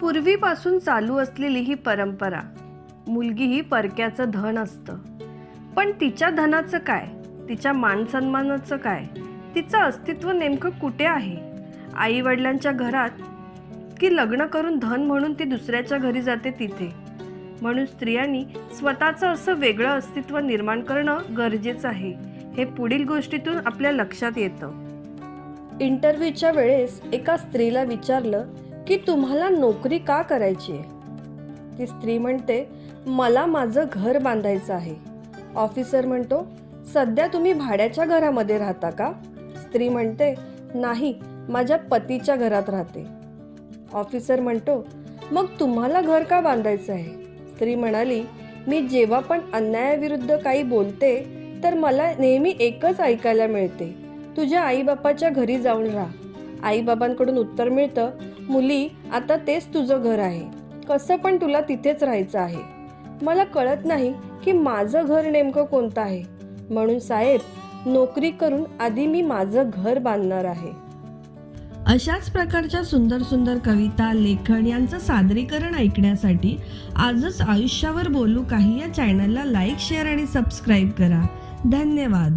पूर्वीपासून चालू असलेली ही परंपरा मुलगी ही परक्याचं धन असतं. पण तिच्या धनाचं काय? तिच्या मानसन्मानाचं काय? तिचं अस्तित्व नेमकं कुठे आहे? आई वडिलांच्या घरात की लग्न करून धन म्हणून ती दुसऱ्याच्या घरी जाते तिथे? म्हणून स्त्रियांनी स्वतःचं असं वेगळं अस्तित्व निर्माण करणं गरजेचं आहे हे पुढील गोष्टीतून आपल्या लक्षात येतं. इंटरव्ह्यूच्या वेळेस एका स्त्रीला विचारलं की तुम्हाला नोकरी का करायची आहे? ती स्त्री म्हणते मला माझं घर बांधायचं आहे. ऑफिसर म्हणतो सध्या तुम्ही भाड्याच्या घरामध्ये राहता का? स्त्री म्हणते नाही माझ्या पतीच्या घरात राहते. ऑफिसर म्हणतो मग तुम्हाला घर का बांधायचं आहे? स्त्री म्हणाली मी जेव्हा पण अन्यायाविरुद्ध काही बोलते तर मला नेहमी एकच ऐकायला मिळते. तुझ्या आईबापाच्या घरी जाऊन राहा. आईबाबांकडून उत्तर मिळतं मुली आता तेच तुझं घर आहे. कसं पण तुला तिथेच राहायचं आहे. मला कळत नाही की माझं घर नेमकं कोणतं आहे. म्हणून साहेब नोकरी करून आधी मी माझं घर बांधणार आहे. अशाच प्रकारच्या सुंदर सुंदर कविता लेखन यांचं सादरीकरण ऐकण्यासाठी आजच आयुष्यावर बोलू काही या चॅनलला लाईक शेअर आणि सबस्क्राईब करा. धन्यवाद.